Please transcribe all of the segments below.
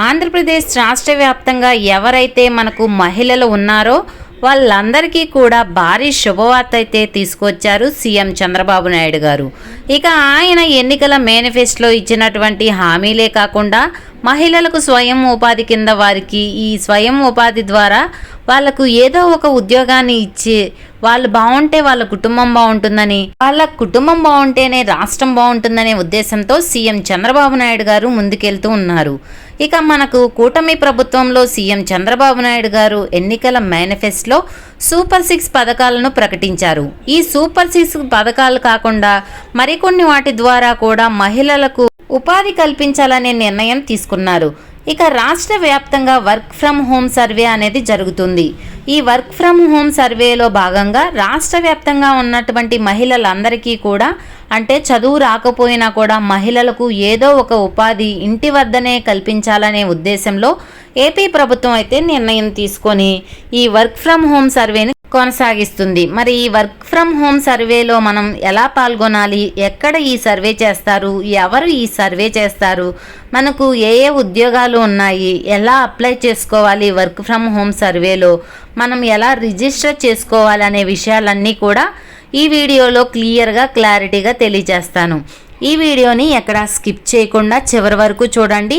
ఆంధ్రప్రదేశ్ రాష్ట్ర వ్యాప్తంగా ఎవరైతే మనకు మహిళలు ఉన్నారో వాళ్ళందరికీ కూడా భారీ శుభవార్త అయితే తీసుకొచ్చారు సీఎం చంద్రబాబు నాయుడు గారు. ఇక ఆయన ఎన్నికల మేనిఫెస్టోలో ఇచ్చినటువంటి హామీలే కాకుండా మహిళలకు స్వయం ఉపాధి కింద వారికి ఈ స్వయం ఉపాధి ద్వారా వాళ్ళకు ఏదో ఒక ఉద్యోగాన్ని ఇచ్చి వాళ్ళు బాగుంటే వాళ్ళ కుటుంబం బాగుంటుందని వాళ్ళ కుటుంబం బాగుంటేనే రాష్ట్రం బాగుంటుందనే ఉద్దేశంతో సీఎం చంద్రబాబు నాయుడు గారు ముందుకెళ్తూ ఉన్నారు. ఇక మనకు కూటమి ప్రభుత్వంలో సీఎం చంద్రబాబు నాయుడు గారు ఎన్నికల మేనిఫెస్టోలో సూపర్ సిక్స్ పథకాలను ప్రకటించారు. ఈ సూపర్ సిక్స్ పథకాలు కాకుండా మరికొన్ని వాటి ద్వారా కూడా మహిళలకు ఉపాధి కల్పించాలనే నిర్ణయం తీసుకున్నారు. ఇక రాష్ట్ర వ్యాప్తంగా వర్క్ ఫ్రమ్ హోమ్ సర్వే అనేది జరుగుతుంది. ఈ వర్క్ ఫ్రమ్ హోమ్ సర్వేలో భాగంగా రాష్ట్ర వ్యాప్తంగా ఉన్నటువంటి మహిళలందరికీ కూడా అంటే చదువు రాకపోయినా కూడా మహిళలకు ఏదో ఒక ఉపాధి ఇంటి వద్దనే కల్పించాలనే ఉద్దేశంలో ఏపీ ప్రభుత్వం అయితే నిర్ణయం తీసుకొని ఈ వర్క్ ఫ్రమ్ హోమ్ సర్వేని కొనసాగిస్తుంది. మరి ఈ వర్క్ ఫ్రమ్ హోమ్ సర్వేలో మనం ఎలా పాల్గొనాలి? ఎక్కడ ఈ సర్వే చేస్తారు? ఎవరు ఈ సర్వే చేస్తారు? మనకు ఏ ఏ ఉద్యోగాలు ఉన్నాయి? ఎలా అప్లై చేసుకోవాలి వర్క్ ఫ్రమ్ హోమ్ సర్వేలో? మనం ఎలా రిజిస్టర్ చేసుకోవాలి అనే విషయాలన్నీ కూడా ఈ వీడియోలో క్లియర్గా క్లారిటీగా తెలియజేస్తాను. ఈ వీడియోని ఎక్కడ స్కిప్ చేయకుండా చివరి వరకు చూడండి.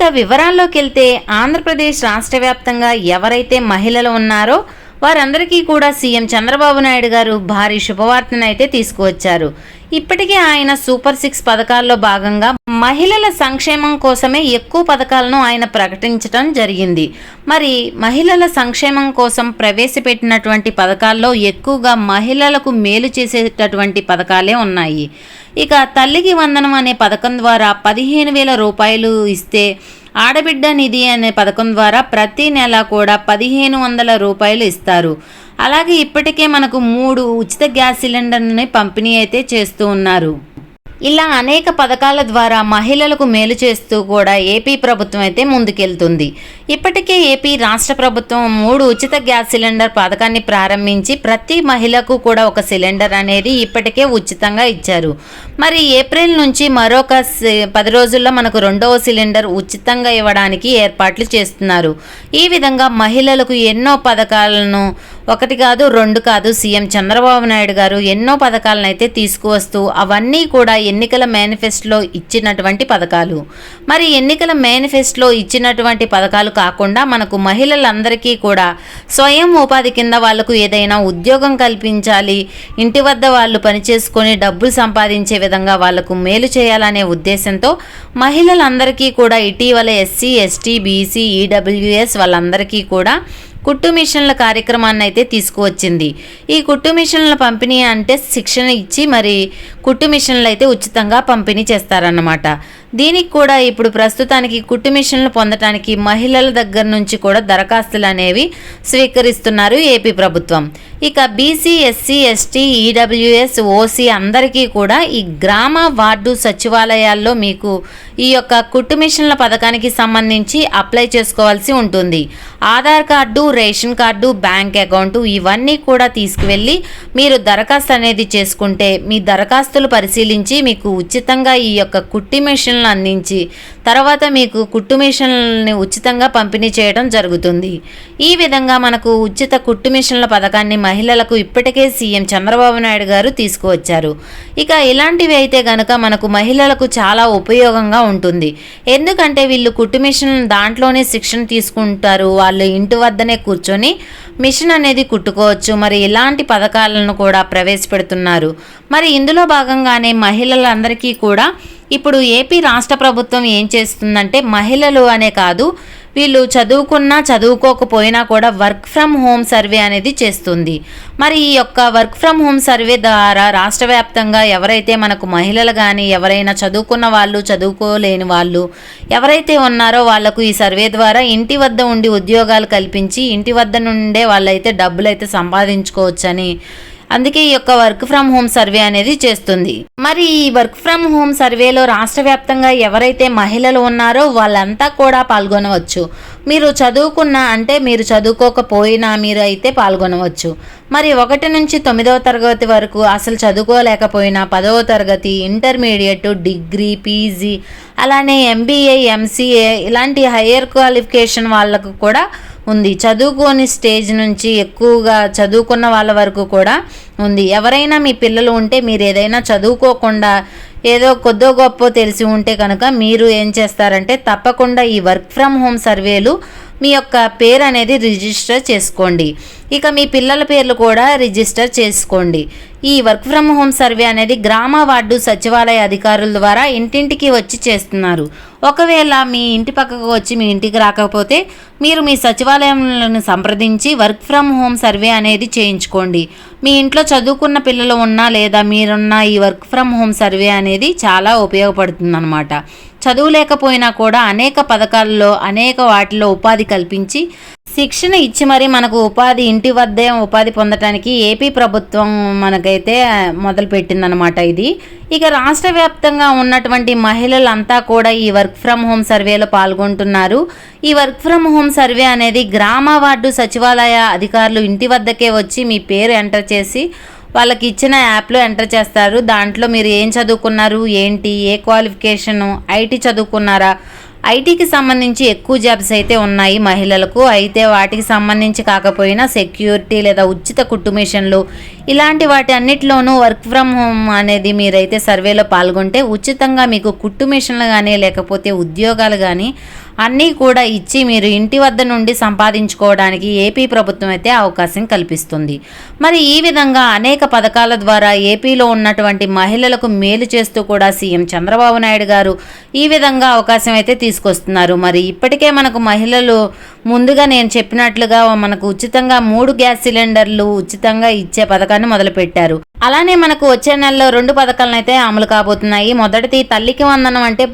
ఇక వివరాల్లోకి వెళ్తే ఆంధ్రప్రదేశ్ రాష్ట్ర వ్యాప్తంగా ఎవరైతే మహిళలు ఉన్నారో వారందరికీ కూడా సీఎం చంద్రబాబు నాయుడు గారు భారీ శుభవార్తను అయితే తీసుకువచ్చారు. ఇప్పటికే ఆయన సూపర్ సిక్స్ పథకాల్లో భాగంగా మహిళల సంక్షేమం కోసమే ఎక్కువ పథకాలను ఆయన ప్రకటించడం జరిగింది. మరి మహిళల సంక్షేమం కోసం ప్రవేశపెట్టినటువంటి పథకాల్లో ఎక్కువగా మహిళలకు మేలు చేసేటటువంటి పథకాలే ఉన్నాయి. ఇక తల్లికి వందనం అనే పథకం ద్వారా పదిహేను వేల రూపాయలు ఇస్తే ఆడబిడ్డ నిధి అనే పథకం ద్వారా ప్రతి నెల కూడా పదిహేను వందల రూపాయలు ఇస్తారు. అలాగే ఇప్పటికే మనకు మూడు ఉచిత గ్యాస్ సిలిండర్ని పంపిణీ అయితే చేస్తూ ఉన్నారు. ఇలా అనేక పథకాల ద్వారా మహిళలకు మేలు చేస్తూ కూడా ఏపీ ప్రభుత్వం అయితే ముందుకెళ్తుంది. ఇప్పటికే ఏపీ రాష్ట్ర ప్రభుత్వం మూడు ఉచిత గ్యాస్ సిలిండర్ పథకాన్ని ప్రారంభించి ప్రతి మహిళకు కూడా ఒక సిలిండర్ అనేది ఇప్పటికే ఉచితంగా ఇచ్చారు. మరి ఏప్రిల్ నుంచి మరొక సి- పది రోజుల్లో మనకు రెండవ సిలిండర్ ఉచితంగా ఇవ్వడానికి ఏర్పాట్లు చేస్తున్నారు. ఈ విధంగా మహిళలకు ఎన్నో పథకాలను ఒకటి కాదు రెండు కాదు. సీఎం చంద్రబాబు నాయుడు గారు ఎన్నో పథకాలను అయితే తీసుకువస్తూ అవన్నీ కూడా ఎన్నికల మేనిఫెస్టోలో ఇచ్చినటువంటి పథకాలు. మరి ఎన్నికల మేనిఫెస్టోలో ఇచ్చినటువంటి పథకాలు కాకుండా మనకు మహిళలందరికీ కూడా స్వయం ఉపాధి కింద వాళ్ళకు ఏదైనా ఉద్యోగం కల్పించాలి ఇంటి వద్ద వాళ్ళు పనిచేసుకొని డబ్బులు సంపాదించే విధంగా వాళ్ళకు మేలు చేయాలనే ఉద్దేశంతో మహిళలందరికీ కూడా ఇటీవల ఎస్సీ ఎస్టీ బీసీ ఈడబ్ల్యూఎస్ వాళ్ళందరికీ కూడా కుట్టు మిషన్ల కార్యక్రమాన్ని అయితే తీసుకువచ్చింది. ఈ కుట్టు మిషన్ల పంపిణీ అంటే శిక్షణ ఇచ్చి మరి కుట్టు మిషన్లు అయితే ఉచితంగా పంపిణీ చేస్తారన్నమాట. దీనికి కూడా ఇప్పుడు ప్రస్తుతానికి కుట్టు మిషన్లు పొందటానికి మహిళల దగ్గర నుంచి కూడా దరఖాస్తులు అనేవి స్వీకరిస్తున్నారు ఏపీ ప్రభుత్వం. ఇక BC SC ST EWS OC అందరికీ కూడా ఈ గ్రామ వార్డు సచివాలయాల్లో మీకు ఈ యొక్క కుట్టు మిషన్ల పథకానికి సంబంధించి అప్లై చేసుకోవాల్సి ఉంటుంది. Aadhaar card ration card bank account ఇవన్నీ కూడా తీసుకువెళ్ళి మీరు దరఖాస్తు అనేది చేసుకుంటే మీ దరఖాస్తులు పరిశీలించి మీకు ఉచితంగా ఈ యొక్క కుట్టి మిషన్లు అందించి తర్వాత మీకు కుట్టు మిషన్లని ఉచితంగా పంపిణీ చేయడం జరుగుతుంది. ఈ విధంగా మనకు ఉచిత కుట్టు మిషన్ల పథకాన్ని మహిళలకు ఇప్పటికే సీఎం చంద్రబాబు నాయుడు గారు తీసుకువచ్చారు. ఇక ఇలాంటివి అయితే గనుక మనకు మహిళలకు చాలా ఉపయోగంగా ఉంటుంది. ఎందుకంటే వీళ్ళు కుట్టు మిషన్ దాంట్లోనే శిక్షణ తీసుకుంటారు. వాళ్ళు ఇంటి వద్దనే కూర్చొని మిషన్ అనేది కుట్టుకోవచ్చు. మరి ఇలాంటి పథకాలను కూడా ప్రవేశపెడుతున్నారు. మరి ఇందులో భాగంగానే మహిళలందరికీ కూడా ఇప్పుడు ఏపీ రాష్ట్ర ప్రభుత్వం ఏం చేస్తుందంటే మహిళలు అనే కాదు వీళ్ళు చదువుకున్నా చదువుకోకపోయినా కూడా వర్క్ ఫ్రమ్ హోమ్ సర్వే అనేది చేస్తుంది. మరి ఈ యొక్క వర్క్ ఫ్రమ్ హోమ్ సర్వే ద్వారా రాష్ట్ర వ్యాప్తంగా ఎవరైతే మనకు మహిళలు కానీ ఎవరైనా చదువుకున్న వాళ్ళు చదువుకోలేని వాళ్ళు ఎవరైతే ఉన్నారో వాళ్ళకు ఈ సర్వే ద్వారా ఇంటి వద్ద ఉండి ఉద్యోగాలు కల్పించి ఇంటి వద్ద నుండే వాళ్ళైతే డబ్బులు అయితే సంపాదించుకోవచ్చని అందుకే ఈ యొక్క వర్క్ ఫ్రమ్ హోమ్ సర్వే అనేది చేస్తుంది. మరి ఈ వర్క్ ఫ్రమ్ హోమ్ సర్వేలో రాష్ట్ర వ్యాప్తంగా ఎవరైతే మహిళలు ఉన్నారో వాళ్ళంతా కూడా పాల్గొనవచ్చు. మీరు చదువుకున్న అంటే మీరు చదువుకోకపోయినా మీరు అయితే పాల్గొనవచ్చు. మరి ఒకటి నుంచి తొమ్మిదవ తరగతి వరకు అసలు చదువుకోలేకపోయినా పదవ తరగతి ఇంటర్మీడియట్ డిగ్రీ పీజీ అలానే ఎంబీఏ ఎంసీఏ ఇలాంటి హయ్యర్ క్వాలిఫికేషన్ వాళ్ళకు కూడా ఉంది. చదువుకోని స్టేజ్ నుంచి ఎక్కువగా చదువుకున్న వాళ్ళ వరకు కూడా ఉంది. ఎవరైనా మీ పిల్లలు ఉంటే మీరు ఏదైనా చదువుకోకుండా ఏదో కొద్దో గొప్ప తెలిసి ఉంటే కనుక మీరు ఏం చేస్తారంటే తప్పకుండా ఈ వర్క్ ఫ్రమ్ హోమ్ సర్వేలు మీ యొక్క పేరు అనేది రిజిస్టర్ చేసుకోండి. ఇక మీ పిల్లల పేర్లు కూడా రిజిస్టర్ చేసుకోండి. ఈ వర్క్ ఫ్రమ్ హోమ్ సర్వే అనేది గ్రామ వార్డు సచివాలయ అధికారుల ద్వారా ఇంటింటికి వచ్చి చేస్తున్నారు. ఒకవేళ మీ ఇంటి పక్కకు వచ్చి మీ ఇంటికి రాకపోతే మీరు మీ సచివాలయంలను సంప్రదించి వర్క్ ఫ్రమ్ హోమ్ సర్వే అనేది చేయించుకోండి. మీ ఇంట్లో చదువుకున్న పిల్లలు ఉన్నా లేదా మీరున్న ఈ వర్క్ ఫ్రమ్ హోమ్ సర్వే అనేది చాలా ఉపయోగపడుతుందన్నమాట. చదువు లేకపోయినా కూడా అనేక పథకాల్లో అనేక వాటిలో ఉపాధి కల్పించి శిక్షణ ఇచ్చి మరి మనకు ఉపాధి ఇంటి వద్దే ఉపాధి పొందటానికి ఏపీ ప్రభుత్వం మనకైతే మొదలుపెట్టిందనమాట ఇది. ఇక రాష్ట్ర వ్యాప్తంగా ఉన్నటువంటి మహిళలంతా కూడా ఈ వర్క్ ఫ్రమ్ హోమ్ సర్వేలో పాల్గొంటున్నారు. ఈ వర్క్ ఫ్రమ్ హోమ్ సర్వే అనేది గ్రామ వార్డు సచివాలయ అధికారులు ఇంటి వద్దకే వచ్చి మీ పేరు ఎంటర్ చేసి వాళ్ళకి ఇచ్చిన యాప్లో ఎంటర్ చేస్తారు. దాంట్లో మీరు ఏం చదువుకున్నారు? ఏంటి? ఏ క్వాలిఫికేషను? ఐటీ చదువుకున్నారా? ఐటీకి సంబంధించి ఎక్కువ జాబ్స్ అయితే ఉన్నాయి మహిళలకు. అయితే వాటికి సంబంధించి కాకపోయినా సెక్యూరిటీ లేదా ఉచిత కుటుంబేషన్లు ఇలాంటి వాటి అన్నిటిలోనూ వర్క్ ఫ్రమ్ హోమ్ అనేది మీరైతే సర్వేలో పాల్గొంటే ఉచితంగా మీకు కుటుంబేషన్లు కానీ లేకపోతే ఉద్యోగాలు కానీ అన్నీ కూడా ఇచ్చి మీరు ఇంటి వద్ద నుండి సంపాదించుకోవడానికి ఏపీ ప్రభుత్వం అయితే అవకాశం కల్పిస్తుంది. మరి ఈ విధంగా అనేక పథకాల ద్వారా ఏపీలో ఉన్నటువంటి మహిళలకు మేలు చేస్తూ కూడా సీఎం చంద్రబాబు నాయుడు గారు ఈ విధంగా అవకాశం అయితే తీసుకొస్తున్నారు. మరి ఇప్పటికే మనకు మహిళలు ముందుగా నేను చెప్పినట్లుగా మనకు ఉచితంగా మూడు గ్యాస్ సిలిండర్లు ఉచితంగా ఇచ్చే పథకాన్ని మొదలుపెట్టారు. అలానే మనకు వచ్చే నెలలో రెండు పథకాలను అయితే అమలు కాబోతున్నాయి. మొదటిది తల్లికి వందనం అంటే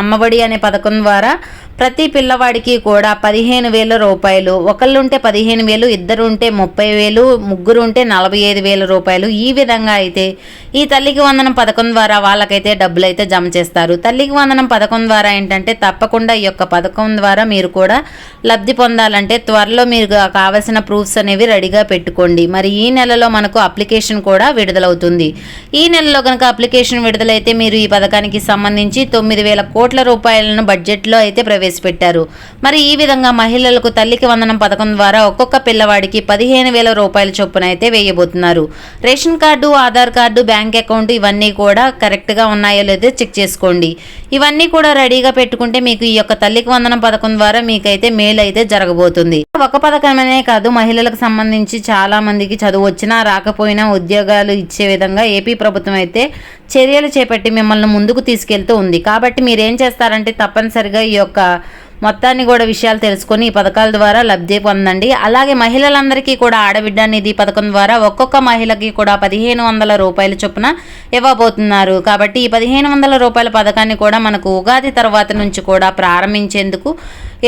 అమ్మఒడి అనే పథకం ద్వారా ప్రతి పిల్లవాడికి కూడా పదిహేను వేల రూపాయలు ఒకళ్ళు ఉంటే పదిహేను వేలు ఇద్దరు ఉంటే ముప్పై వేలు ముగ్గురు ఉంటే నలభై ఐదు వేల రూపాయలు ఈ విధంగా అయితే ఈ తల్లికి వందనం పథకం ద్వారా వాళ్ళకైతే డబ్బులు అయితే జమ చేస్తారు. తల్లికి వందనం పథకం ద్వారా ఏంటంటే తప్పకుండా ఈ యొక్క పథకం ద్వారా మీరు కూడా లబ్ధి పొందాలంటే త్వరలో మీరు కావలసిన ప్రూఫ్స్ అనేవి రెడీగా పెట్టుకోండి. మరి ఈ నెలలో మనకు అప్లికేషన్ కూడా విడుదలవుతుంది. ఈ నెలలో కనుక అప్లికేషన్ విడుదలైతే మీరు ఈ పథకానికి సంబంధించి తొమ్మిది వేల కోట్ల రూపాయలను బడ్జెట్లో అయితే ప్రవేశపెట్టారు. మరి ఈ విధంగా మహిళలకు తల్లికి వందనం పథకం ద్వారా ఒక్కొక్క పిల్లవాడికి పదిహేను వేల రూపాయల చొప్పున అయితే వేయబోతున్నారు. Ration card Aadhaar card bank account ఇవన్నీ కూడా కరెక్ట్గా ఉన్నాయో లేదో చెక్ చేసుకోండి. ఇవన్నీ కూడా రెడీగా పెట్టుకుంటే మీకు ఈ యొక్క తల్లికి వందనం పథకం ద్వారా మీకైతే మేలు అయితే జరగబోతుంది. ఒక పథకమనే కాదు మహిళలకు సంబంధించి చాలా మందికి చదువు వచ్చినా రాకపోయినా ఉద్యోగాలు ఇచ్చే విధంగా ఏపీ ప్రభుత్వం అయితే చర్యలు చేపట్టి మిమ్మల్ని ముందుకు తీసుకెళ్తూ ఉంది. కాబట్టి మీరు ఏం చేస్తారంటే తప్పనిసరిగా ఈ యొక్క మొత్తాన్ని కూడా విషయాలు తెలుసుకొని ఈ పథకాల ద్వారా లబ్ధి పొందండి. అలాగే మహిళలందరికీ కూడా ఆడబిడ్డ నిధి పథకం ద్వారా ఒక్కొక్క మహిళకి కూడా పదిహేను వందల రూపాయల చొప్పున ఇవ్వబోతున్నారు. కాబట్టి ఈ పదిహేను వందల రూపాయల పథకాన్ని కూడా మనకు ఉగాది తర్వాత నుంచి కూడా ప్రారంభించేందుకు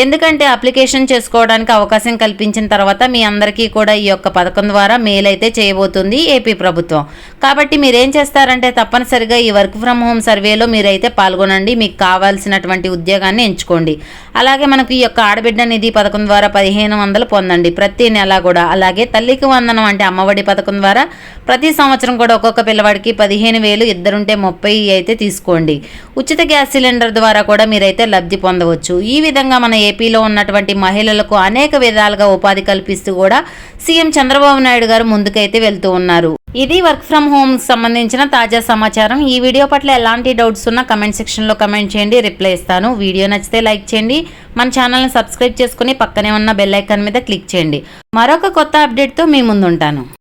ఎందుకంటే అప్లికేషన్ చేసుకోవడానికి అవకాశం కల్పించిన తర్వాత మీ అందరికీ కూడా ఈ యొక్క పథకం ద్వారా మేల్ అయితే చేయబోతుంది ఏపీ ప్రభుత్వం. కాబట్టి మీరేం చేస్తారంటే తప్పనిసరిగా ఈ వర్క్ ఫ్రమ్ హోమ్ సర్వేలో మీరైతే పాల్గొనండి మీకు కావాల్సినటువంటి ఉద్యోగాన్ని ఎంచుకోండి. అలాగే మనకు ఈ యొక్క ఆడబిడ్డ నిధి పథకం ద్వారా పదిహేను వందలు పొందండి ప్రతి నెల కూడా. అలాగే తల్లికి వందనం అంటే అమ్మఒడి పథకం ద్వారా ప్రతి సంవత్సరం కూడా ఒక్కొక్క పిల్లవాడికి పదిహేను వేలు ఇద్దరుంటే ముప్పై అయితే తీసుకోండి. ఉచిత గ్యాస్ సిలిండర్ ద్వారా కూడా మీరైతే లబ్ధి పొందవచ్చు. ఈ విధంగా మన ఏపీలో ఉన్నటువంటి మహిళలకు అనేక విధాలుగా ఉపాధి కల్పిస్తూ కూడా సీఎం చంద్రబాబు నాయుడు గారు ముందుకైతే వెళ్తూ ఉన్నారు. ఇది వర్క్ ఫ్రమ్ హోమ్ సంబంధించిన తాజా సమాచారం. ఈ వీడియో పట్ల ఎలాంటి డౌట్స్ ఉన్నా కమెంట్ సెక్షన్లో కమెంట్ చేయండి. రిప్లై ఇస్తాను. వీడియో నచ్చితే లైక్ చేయండి. మన ఛానల్ని సబ్స్క్రైబ్ చేసుకుని పక్కనే ఉన్న బెల్ ఐకాన్ మీద క్లిక్ చేయండి. మరొక కొత్త అప్డేట్తో మీ ముందుంటాను.